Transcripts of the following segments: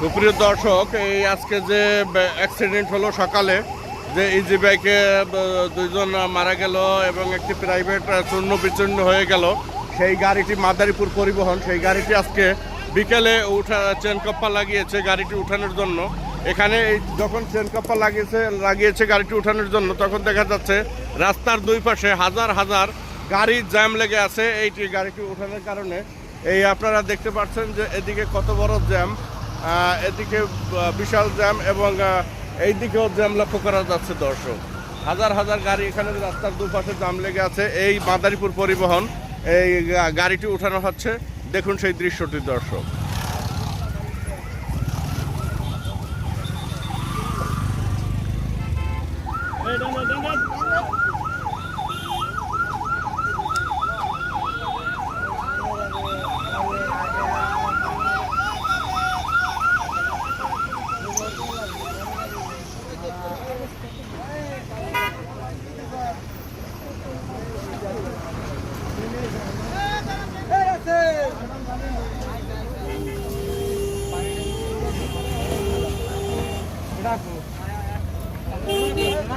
সুপ্রিয় দর্শক, এই আজকে যে অ্যাক্সিডেন্ট হলো সকালে, যে ইজি বাইকে দুইজন মারা গেল এবং একটি প্রাইভেট চূর্ণ বিচূর্ণ হয়ে গেল। সেই গাড়িটি মাদারীপুর পরিবহন, সেই গাড়িটি আজকে বিকেলে উঠা চেন কপ্পা লাগিয়েছে গাড়িটি উঠানোর জন্য। এখানে এই যখন চেন কপ্পা লাগিয়েছে লাগিয়েছে গাড়িটি উঠানোর জন্য, তখন দেখা যাচ্ছে রাস্তার দুই পাশে হাজার হাজার গাড়ির জ্যাম লেগে আছে, এইটি গাড়িটি উঠানোর কারণে। এই আপনারা দেখতে পাচ্ছেন যে এদিকে কত বড় জ্যাম এদিকে বিশাল জ্যাম এবং এই দিকেও জ্যাম লক্ষ্য করা যাচ্ছে দর্শক। হাজার হাজার গাড়ি এখানে রাস্তার দুপাশে জ্যাম লেগে আছে। এই মাদারীপুর পরিবহন, এই গাড়িটি উঠানো হচ্ছে। দেখুন সেই দৃশ্যটি দর্শক।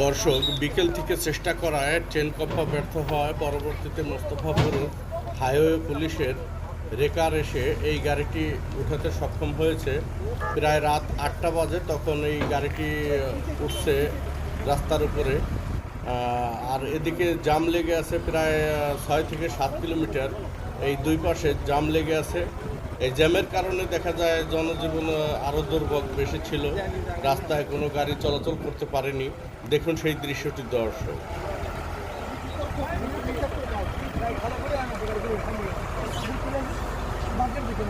দর্শক, বিকেল থেকে চেষ্টা করায় ট্রেন কপ্পা ব্যর্থ হওয়ায় পরবর্তীতে মোস্তফাপুর হাইওয়ে পুলিশের রেকার এসে এই গাড়িটি উঠাতে সক্ষম হয়েছে। প্রায় রাত আটটা বাজে তখন এই গাড়িটি উঠছে রাস্তার উপরে। আর এদিকে জাম লেগে আছে প্রায় ছয় থেকে সাত কিলোমিটার। এই দুই পাশে জাম লেগে আছে। এই জ্যামের কারণে দেখা যায় জনজীবন আরও দুর্ভোগ বেশি ছিল। রাস্তায় কোনো গাড়ি চলাচল করতে পারেনি। দেখুন সেই দৃশ্যটি, দর্শক। বাকের দিকে